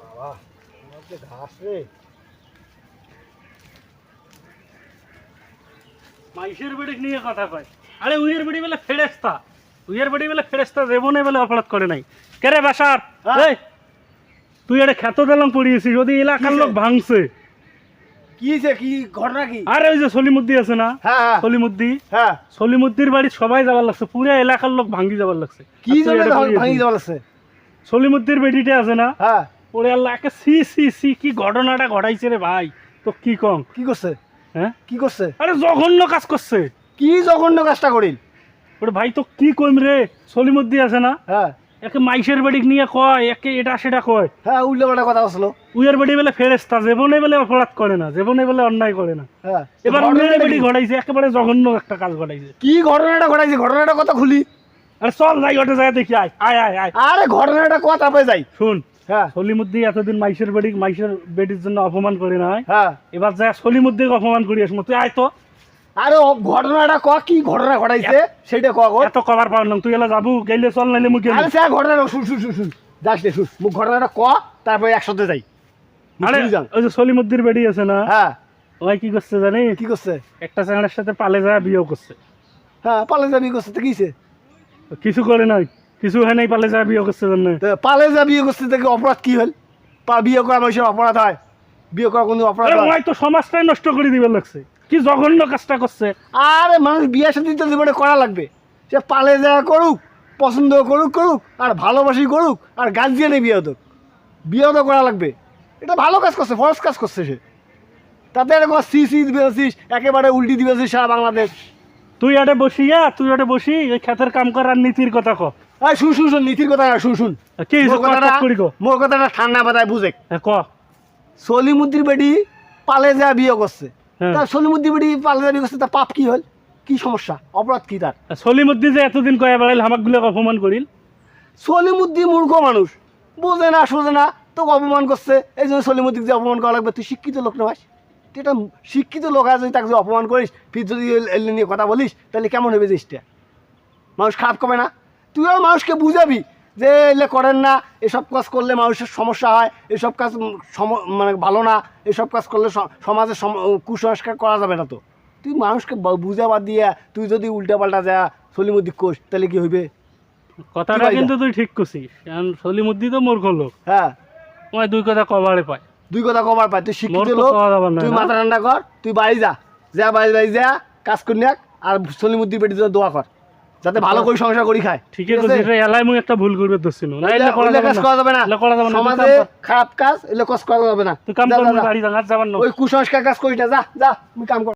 বাবা আমার যে ঘাস রে। মাইসের বেড়ি নিয়ে কথা কয়। আরে উইয়ের বেড়ি বেলে ফেরেস্তা উইয়ের বেড়ি বেলে ফেরেস্তা বেলে অপরাধ করে নাই। কেরে বাসার? হ্যাঁ? এই তুই এটা খ্যাত দিলাম পড়িয়েছিস যদি এলাকার লোক ভাঙছে। কি কি ঘটনা কি? আরে ওই যে সলিমুদ্দি আছে না? হ্যাঁ হ্যাঁ। সলিমুদ্দি? হ্যাঁ। সলিমুদ্দির বাড়ি সবাই যাবার লাগছে পুরো এলাকার লোক ভাঙি যাবার লাগছে। কি ভাঙি। দেওয়া লাগছে? সলিমুদ্দির বেটিটা আছে না? হ্যাঁ। ওরে আল্লাহ একে সি সি সি কি ঘটনাটা ঘটাইছে রে ভাই? তো কি কম? কি করছে? হ্যাঁ? কি করছে? আরে জঘন্য কাজ করছে। কি জঘন্য কাজটা করিল? ওরে ভাই তো কি কইম রে? সলিমুদ্দি আছে না? হ্যাঁ। একে মাইসের বাড়ি নিয়ে কয় একে এটা সেটা কয়। হ্যাঁ উল্টো পাল্টা কথা বসল উইয়ের বাড়ি বেলে ফেরেস্তা জীবনে বেলে অপরাধ করে না জীবনে বেলে অন্যায় করে না। হ্যাঁ এবার উইয়ের বাড়ি ঘটাইছে একেবারে জঘন্য একটা কাজ ঘটাইছে। কি ঘটনাটা ঘটাইছে? ঘটনাটা কথা খুলি। আরে চল যাই ওটা যায় দেখি আয় আয় আয় আয়। আরে ঘটনাটা কথা তারপরে যাই। শুন। হ্যাঁ। সলিমুদ্দি এতদিন মাইসের বাড়ি মাইসের বেটির জন্য অপমান করে না হ্যাঁ। এবার যা সলিমুদ্দিকে অপমান করি আসমো তুই আয় তো। আরে ঘটনাটা ক? কি ঘটনা ঘটাইছে? সেটা ক এত কভার পাও না তুই এলা যাব গেলে চল নাইলে মুখ গেলি আরে স্যার ঘটনাটা শুন শুন শুন শুন। যাস রে শুন। মুখ ঘটনাটা ক তারপরে একসাথে যাই। আরে ওই যে সলিমুদ্দির বেটি আছে না? হ্যাঁ। ওই কি করছে জানি? কি করছে? একটা চ্যাংড়ার সাথে পালে যায় বিয়ে করছে। হ্যাঁ পালে যাবি করছে। তো কিছে কিছু করে নাই। কিছু হয় নাই পালে যায় বিয়ে করছে জন্য পালে যা বিয়ে করছে থেকে অপরাধ কি হল? পা বিয়ে করা মানুষের অপরাধ হয়। বিয়ে করা কোনো অপরাধ হয়? তো সমাজটাই নষ্ট করে দিবার লাগছে। কি জঘন্য কাজটা করছে। আরে মানুষ বিয়ে সাথে তো জীবনে করা লাগবে। সে পালে যা করুক পছন্দ করুক করুক আর ভালোবাসি করুক আর গার্জিয়ানে বিয়ে হতো বিয়ে তো করা লাগবে। এটা ভালো কাজ করছে ফরজ কাজ করছে সে। তাতে এরকম সি সি দিবেছিস একেবারে উল্টি দিবেছিস সারা বাংলাদেশ। তুই আরে বসিয়া তুই এটা বসি ওই খেতের কাম করার নীতির কথা ক। এই শুন শুন শুন নীতির কথা না, শুন। শুন কি? মোর কথাটা ঠান্ডা মাথায় বুঝে। হ্যাঁ, ক। সলিমুদ্দির বেটি পালে যা বিয়ে করছে। হ্যাঁ। তা সলিমুদ্দির বেটি পালে যা বিয়ে করছে তার পাপ কি হল? কি সমস্যা? অপরাধ কি তার? সলিমুদ্দি যে এতদিন কয়ে বেড়াইল হামাক অপমান করিল? সলিমুদ্দিন মূর্খ মানুষ। বোঝে না সোজে না তোকে অপমান করছে। এই জন্য সলিমুদ্দিক যে অপমান করা লাগবে তুই শিক্ষিত লোক নয় তুই একটা শিক্ষিত লোক আছে যদি তাকে যদি অপমান করিস ফির যদি এলে নিয়ে কথা বলিস তাহলে কেমন হবে জিনিসটা? মানুষ খারাপ করবে না? তুইও মানুষকে বুঝাবি যে এলে করেন না এসব কাজ করলে মানুষের সমস্যা হয় এসব কাজ সম- মানে ভালো না এসব কাজ করলে সমাজে কুসংস্কার করা যাবে না তো। তুই মানুষকে বুঝাবার দিয়ে তুই যদি উল্টা পাল্টা যা সলিমুদ্দিক কোষ তাহলে কি হইবে? কথাটা কিন্তু তুই ঠিক করছিস কারণ সলিমুদ্দি তো মূর্খ লোক। হ্যাঁ। ওই দুই কথা কবারে পায়। দুই কথা কবার পাই তুই শিক্ষিত লোক তুই মাথা ঠান্ডা কর তুই বাড়ি যা যা বাড়ি বাড়ি যা কাজ করি আর সলিমুদ্দির পেটে দোয়া কর। যাতে ভালো করে সংসার করি খায়। ঠিক আছে? এটা এলাই মুই একটা ভুল করবে দছিল না। এটা করা যাবে না। করা যাবে না। করা যাবে না। সমাজে খারাপ কাজ এলে কাজ করা যাবে না। তুই কাম কর বাড়ি যাঙাত যাবার না ওই কুসংস্কার কাজ কইটা যা যা তুমি কাম কর।